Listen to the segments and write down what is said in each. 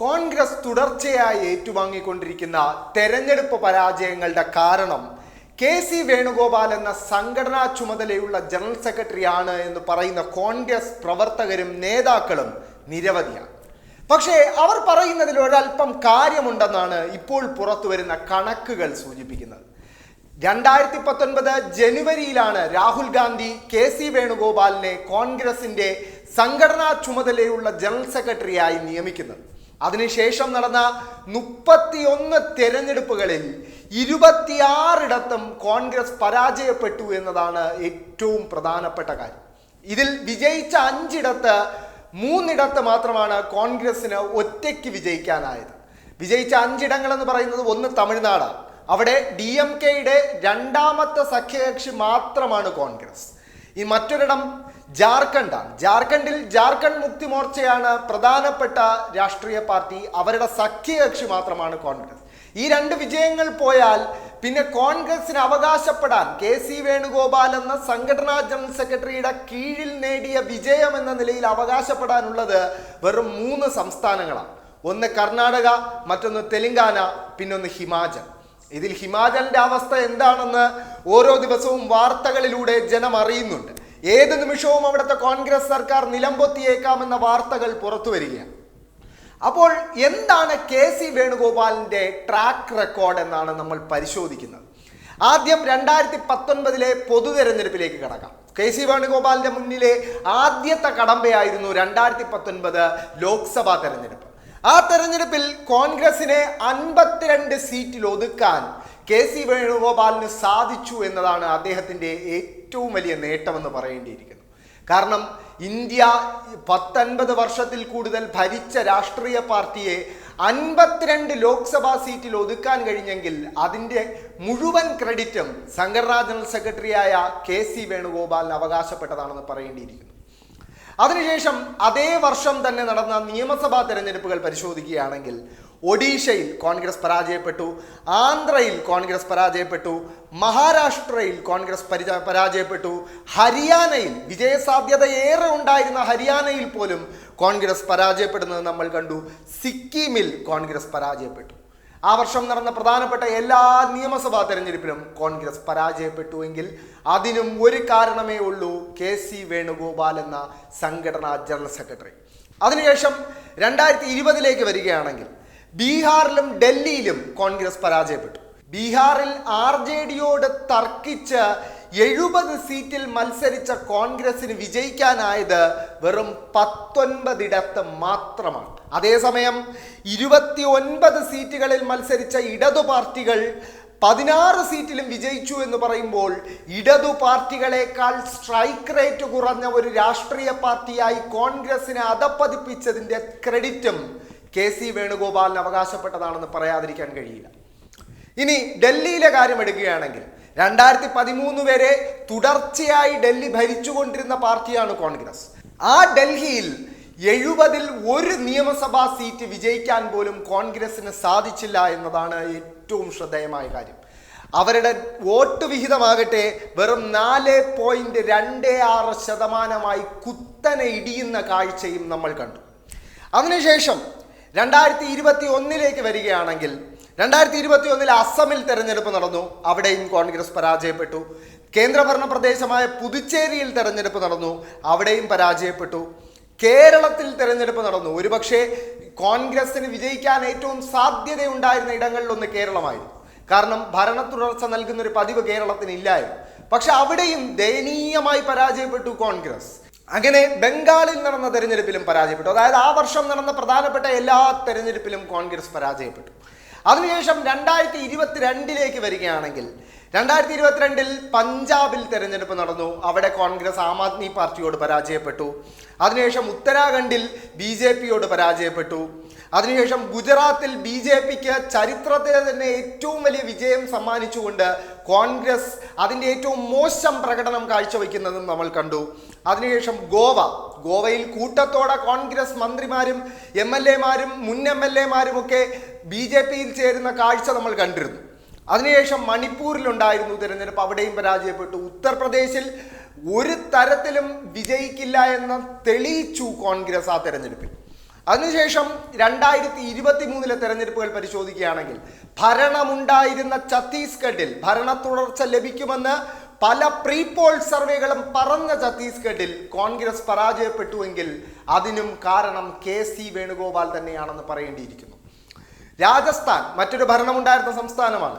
കോൺഗ്രസ് തുടർച്ചയായി ഏറ്റുവാങ്ങിക്കൊണ്ടിരിക്കുന്ന തെരഞ്ഞെടുപ്പ് പരാജയങ്ങളുടെ കാരണം കെ സി വേണുഗോപാൽ എന്ന സംഘടനാ ചുമതലയുള്ള ജനറൽ സെക്രട്ടറിയാണ് എന്ന് പറയുന്ന കോൺഗ്രസ് പ്രവർത്തകരും നേതാക്കളും നിരവധിയാണ്. പക്ഷേ അവർ പറയുന്നതിൽ ഒരല്പം കാര്യമുണ്ടെന്നാണ് ഇപ്പോൾ പുറത്തുവരുന്ന കണക്കുകൾ സൂചിപ്പിക്കുന്നത്. രണ്ടായിരത്തി പത്തൊൻപത് ജനുവരിയിലാണ് രാഹുൽ ഗാന്ധി കെ സി വേണുഗോപാലിനെ കോൺഗ്രസിന്റെ സംഘടനാ ചുമതലയുള്ള ജനറൽ സെക്രട്ടറിയായി നിയമിക്കുന്നത്. അതിനുശേഷം നടന്ന മുപ്പത്തിയൊന്ന് തെരഞ്ഞെടുപ്പുകളിൽ ഇരുപത്തിയാറിടത്തും കോൺഗ്രസ് പരാജയപ്പെട്ടു എന്നതാണ് ഏറ്റവും പ്രധാനപ്പെട്ട കാര്യം. ഇതിൽ വിജയിച്ച അഞ്ചിടത്ത് മൂന്നിടത്ത് മാത്രമാണ് കോൺഗ്രസിന് ഒറ്റയ്ക്ക് വിജയിക്കാനായത്. വിജയിച്ച അഞ്ചിടങ്ങൾ എന്ന് പറയുന്നത് ഒന്ന് തമിഴ്നാട് അവിടെ ഡി എം കെയുടെ രണ്ടാമത്തെ സഖ്യകക്ഷി മാത്രമാണ് കോൺഗ്രസ്. ഈ മറ്റൊരിടം ജാർഖണ്ഡാണ്. ജാർഖണ്ഡിൽ ജാർഖണ്ഡ് മുക്തി മോർച്ചയാണ് പ്രധാനപ്പെട്ട രാഷ്ട്രീയ പാർട്ടി. അവരുടെ സഖ്യകക്ഷി മാത്രമാണ് കോൺഗ്രസ്. ഈ രണ്ട് വിജയങ്ങൾ പോയാൽ പിന്നെ കോൺഗ്രസിന് അവകാശപ്പെടാൻ കെ സി വേണുഗോപാൽ എന്ന സംഘടനാ ജനറൽ സെക്രട്ടറിയുടെ കീഴിൽ നേടിയ വിജയം എന്ന നിലയിൽ അവകാശപ്പെടാനുള്ളത് വെറും മൂന്ന് സംസ്ഥാനങ്ങളാണ്. ഒന്ന് കർണാടക മറ്റൊന്ന് തെലങ്കാന പിന്നൊന്ന് ഹിമാചൽ. ഇതിൽ ഹിമാചലിന്റെ അവസ്ഥ എന്താണെന്ന് ഓരോ ദിവസവും വാർത്തകളിലൂടെ ജനം അറിയുന്നുണ്ട്. ഏത് നിമിഷവും അവിടുത്തെ കോൺഗ്രസ് സർക്കാർ നിലംപൊത്തിയേക്കാമെന്ന വാർത്തകൾ പുറത്തു വരികയാണ്. അപ്പോൾ എന്താണ് കെ സി വേണുഗോപാലിന്റെ ട്രാക്ക് റെക്കോർഡ് എന്നാണ് നമ്മൾ പരിശോധിക്കുന്നത്. ആദ്യം രണ്ടായിരത്തി പത്തൊൻപതിലെ പൊതു തെരഞ്ഞെടുപ്പിലേക്ക് കടക്കാം. കെ സി വേണുഗോപാലിന്റെ മുന്നിലെ ആദ്യത്തെ കടമ്പയായിരുന്നു രണ്ടായിരത്തി പത്തൊൻപത് ലോക്സഭാ തെരഞ്ഞെടുപ്പ്. ആ തെരഞ്ഞെടുപ്പിൽ കോൺഗ്രസിനെ അൻപത്തിരണ്ട് സീറ്റിൽ ഒതുക്കാൻ കെ സി വേണുഗോപാലിന് സാധിച്ചു എന്നതാണ് അദ്ദേഹത്തിന്റെ വലിയ നേട്ടമെന്ന് പറയേണ്ടിയിരിക്കുന്നു. കാരണം ഇന്ത്യ പത്തൊൻപത് വർഷത്തിൽ കൂടുതൽ ഭരിച്ച രാഷ്ട്രീയ പാർട്ടിയെ അൻപത്തിരണ്ട് ലോക്സഭാ സീറ്റിൽ ഒതുക്കാൻ കഴിഞ്ഞെങ്കിൽ അതിന്റെ മുഴുവൻ ക്രെഡിറ്റും സംഘടനാ ജനറൽ സെക്രട്ടറിയായ കെ സി വേണുഗോപാലിന് അവകാശപ്പെട്ടതാണെന്ന് പറയേണ്ടിയിരിക്കുന്നു. അതിനുശേഷം അതേ വർഷം തന്നെ നടന്ന നിയമസഭാ തെരഞ്ഞെടുപ്പുകൾ പരിശോധിക്കുകയാണെങ്കിൽ ഒഡീഷയിൽ കോൺഗ്രസ് പരാജയപ്പെട്ടു ആന്ധ്രയിൽ കോൺഗ്രസ് പരാജയപ്പെട്ടു മഹാരാഷ്ട്രയിൽ കോൺഗ്രസ് പരിച- പരാജയപ്പെട്ടു ഹരിയാനയിൽ വിജയസാധ്യത ഏറെ ഉണ്ടായിരുന്ന ഹരിയാനയിൽ പോലും കോൺഗ്രസ് പരാജയപ്പെടുന്നത് നമ്മൾ കണ്ടു. സിക്കിമിൽ കോൺഗ്രസ് പരാജയപ്പെട്ടു. ആ വർഷം നടന്ന പ്രധാനപ്പെട്ട എല്ലാ നിയമസഭാ തെരഞ്ഞെടുപ്പിലും കോൺഗ്രസ് പരാജയപ്പെട്ടുവെങ്കിൽ അതിനും ഒരു കാരണമേ ഉള്ളൂ കെ സി വേണുഗോപാൽ എന്ന സംഘടനാ ജനറൽ സെക്രട്ടറി. അതിനുശേഷം രണ്ടായിരത്തി ഇരുപതിലേക്ക് വരികയാണെങ്കിൽ ബീഹാറിലും ഡൽഹിയിലും കോൺഗ്രസ് പരാജയപ്പെട്ടു. ബീഹാറിൽ ആർ ജെ ഡിയോട് തർക്കിച്ച് എഴുപത് സീറ്റിൽ മത്സരിച്ച കോൺഗ്രസിന് വിജയിക്കാനായത് വെറും പത്തൊൻപതിടത്ത് മാത്രമാണ്. അതേസമയം ഇരുപത്തി ഒൻപത് സീറ്റുകളിൽ മത്സരിച്ച ഇടതു പാർട്ടികൾ പതിനാറ് സീറ്റിലും വിജയിച്ചു എന്ന് പറയുമ്പോൾ ഇടതു പാർട്ടികളെക്കാൾ സ്ട്രൈക്ക് റേറ്റ് കുറഞ്ഞ ഒരു രാഷ്ട്രീയ പാർട്ടിയായി കോൺഗ്രസിനെ അധപ്പതിപ്പിച്ചതിന്റെ ക്രെഡിറ്റും കെ സി വേണുഗോപാലിന് അവകാശപ്പെട്ടതാണെന്ന് പറയാതിരിക്കാൻ കഴിയില്ല. ഇനി ഡൽഹിയിലെ കാര്യം എടുക്കുകയാണെങ്കിൽ രണ്ടായിരത്തി പതിമൂന്ന് വരെ തുടർച്ചയായി ഡൽഹി ഭരിച്ചുകൊണ്ടിരുന്ന പാർട്ടിയാണ് കോൺഗ്രസ്. ആ ഡൽഹിയിൽ എഴുപതിൽ ഒരു നിയമസഭാ സീറ്റ് വിജയിക്കാൻ പോലും കോൺഗ്രസിന് സാധിച്ചില്ല എന്നതാണ് ഏറ്റവും ശ്രദ്ധേയമായ കാര്യം. അവരുടെ വോട്ട് വിഹിതമാകട്ടെ വെറും നാല് പോയിന്റ് രണ്ട് ആറ് ശതമാനമായി കുത്തനെ ഇടിയുന്ന കാഴ്ചയും നമ്മൾ കണ്ടു. അതിനുശേഷം രണ്ടായിരത്തി ഇരുപത്തി ഒന്നിലേക്ക് വരികയാണെങ്കിൽ രണ്ടായിരത്തി ഇരുപത്തി ഒന്നിൽ അസമിൽ തെരഞ്ഞെടുപ്പ് നടന്നു. അവിടെയും കോൺഗ്രസ് പരാജയപ്പെട്ടു. കേന്ദ്രഭരണ പ്രദേശമായ പുതുച്ചേരിയിൽ തെരഞ്ഞെടുപ്പ് നടന്നു. അവിടെയും പരാജയപ്പെട്ടു. കേരളത്തിൽ തെരഞ്ഞെടുപ്പ് നടന്നു. ഒരുപക്ഷെ കോൺഗ്രസിന് വിജയിക്കാൻ ഏറ്റവും സാധ്യതയുണ്ടായിരുന്ന ഇടങ്ങളിലൊന്ന് കേരളമായിരുന്നു. കാരണം ഭരണ തുടർച്ച നൽകുന്ന ഒരു പതിവ് കേരളത്തിന് ഇല്ലായിരുന്നു പക്ഷെ അവിടെയും ദയനീയമായി പരാജയപ്പെട്ടു കോൺഗ്രസ്. അങ്ങനെ ബംഗാളിൽ നടന്ന തെരഞ്ഞെടുപ്പിലും പരാജയപ്പെട്ടു. അതായത് ആ വർഷം നടന്ന പ്രധാനപ്പെട്ട എല്ലാ തെരഞ്ഞെടുപ്പിലും കോൺഗ്രസ് പരാജയപ്പെട്ടു. അതിനുശേഷം രണ്ടായിരത്തി ഇരുപത്തിരണ്ടിലേക്ക് വരികയാണെങ്കിൽ രണ്ടായിരത്തി ഇരുപത്തിരണ്ടിൽ പഞ്ചാബിൽ തെരഞ്ഞെടുപ്പ് നടന്നു. അവിടെ കോൺഗ്രസ് ആം ആദ്മി പാർട്ടിയോട് പരാജയപ്പെട്ടു. അതിനുശേഷം ഉത്തരാഖണ്ഡിൽ ബി ജെ പിയോട് പരാജയപ്പെട്ടു. അതിനുശേഷം ഗുജറാത്തിൽ ബി ജെ പിക്ക് ചരിത്രത്തിൽ തന്നെ ഏറ്റവും വലിയ വിജയം സമ്മാനിച്ചുകൊണ്ട് കോൺഗ്രസ് അതിന്റെ ഏറ്റവും മോശം പ്രകടനം കാഴ്ചവെക്കുന്നതും നമ്മൾ കണ്ടു. അതിനുശേഷം ഗോവ. ഗോവയിൽ കൂട്ടത്തോടെ കോൺഗ്രസ് മന്ത്രിമാരും എം എൽ എമാരും മുൻ എം എൽ എമാരും ഒക്കെ ബി ജെ പിയിൽ ചേരുന്ന കാഴ്ച നമ്മൾ കണ്ടിരുന്നു. അതിനുശേഷം മണിപ്പൂരിലുണ്ടായിരുന്നു തിരഞ്ഞെടുപ്പ്. അവിടെയും പരാജയപ്പെട്ടു. ഉത്തർപ്രദേശിൽ ഒരു തരത്തിലും വിജയിക്കില്ല എന്ന് തെളിയിച്ചു കോൺഗ്രസ് ആ തെരഞ്ഞെടുപ്പിൽ. അതിനുശേഷം രണ്ടായിരത്തി ഇരുപത്തി മൂന്നിലെ തെരഞ്ഞെടുപ്പുകൾ പരിശോധിക്കുകയാണെങ്കിൽ ഭരണമുണ്ടായിരുന്ന ഛത്തീസ്ഗഡിൽ ഭരണ തുടർച്ച ലഭിക്കുമെന്ന് പല പ്രീ പോൾ സർവേകളും പറഞ്ഞ ഛത്തീസ്ഗഡിൽ കോൺഗ്രസ് പരാജയപ്പെട്ടുവെങ്കിൽ അതിനും കാരണം കെ സി വേണുഗോപാൽ തന്നെയാണെന്ന് പറയേണ്ടിയിരിക്കുന്നു. രാജസ്ഥാൻ മറ്റൊരു ഭരണമുണ്ടായിരുന്ന സംസ്ഥാനമാണ്.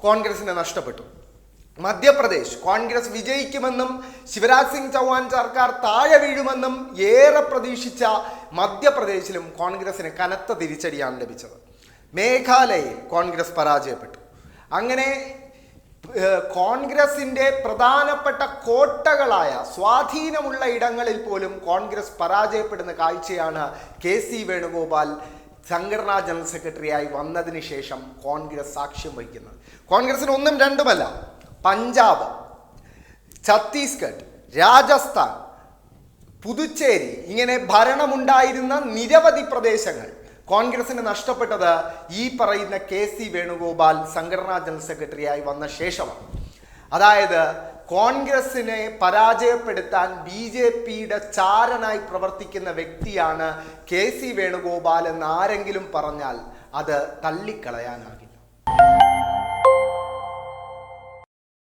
കോൺഗ്രസിന് നഷ്ടപ്പെട്ടു. മധ്യപ്രദേശ് കോൺഗ്രസ് വിജയിക്കുമെന്നും ശിവരാജ് സിംഗ് ചൗഹാൻ സർക്കാർ താഴെ വീഴുമെന്നും ഏറെ പ്രതീക്ഷിച്ച മധ്യപ്രദേശിലും കോൺഗ്രസിന് കനത്ത തിരിച്ചടിയാണ് ലഭിച്ചത്. മേഘാലയയിൽ കോൺഗ്രസ് പരാജയപ്പെട്ടു. അങ്ങനെ ഏഹ്, കോൺഗ്രസിന്റെ പ്രധാനപ്പെട്ട കോട്ടകളായ സ്വാധീനമുള്ള ഇടങ്ങളിൽ പോലും കോൺഗ്രസ് പരാജയപ്പെടുന്ന കാഴ്ചയാണ് കെ സി വേണുഗോപാൽ സംഘടനാ ജനറൽ സെക്രട്ടറിയായി വന്നതിന് ശേഷം കോൺഗ്രസ് സാക്ഷ്യം വഹിക്കുന്നത്. കോൺഗ്രസിന് ഒന്നും രണ്ടുമല്ല പഞ്ചാബ് ഛത്തീസ്ഗഡ് രാജസ്ഥാൻ പുതുച്ചേരി ഇങ്ങനെ ഭരണമുണ്ടായിരുന്ന നിരവധി പ്രദേശങ്ങൾ കോൺഗ്രസിന് നഷ്ടപ്പെട്ടത് ഈ പറയുന്ന കെ സി വേണുഗോപാൽ സംഘടനാ ജനറൽ സെക്രട്ടറിയായി വന്ന ശേഷമാണ്. അതായത് കോൺഗ്രസിനെ പരാജയപ്പെടുത്താൻ ബി ജെ പിയുടെ ചാരനായി പ്രവർത്തിക്കുന്ന വ്യക്തിയാണ് കെ സി വേണുഗോപാൽ എന്ന് ആരെങ്കിലും പറഞ്ഞാൽ അത് തള്ളിക്കളയാനാകില്ല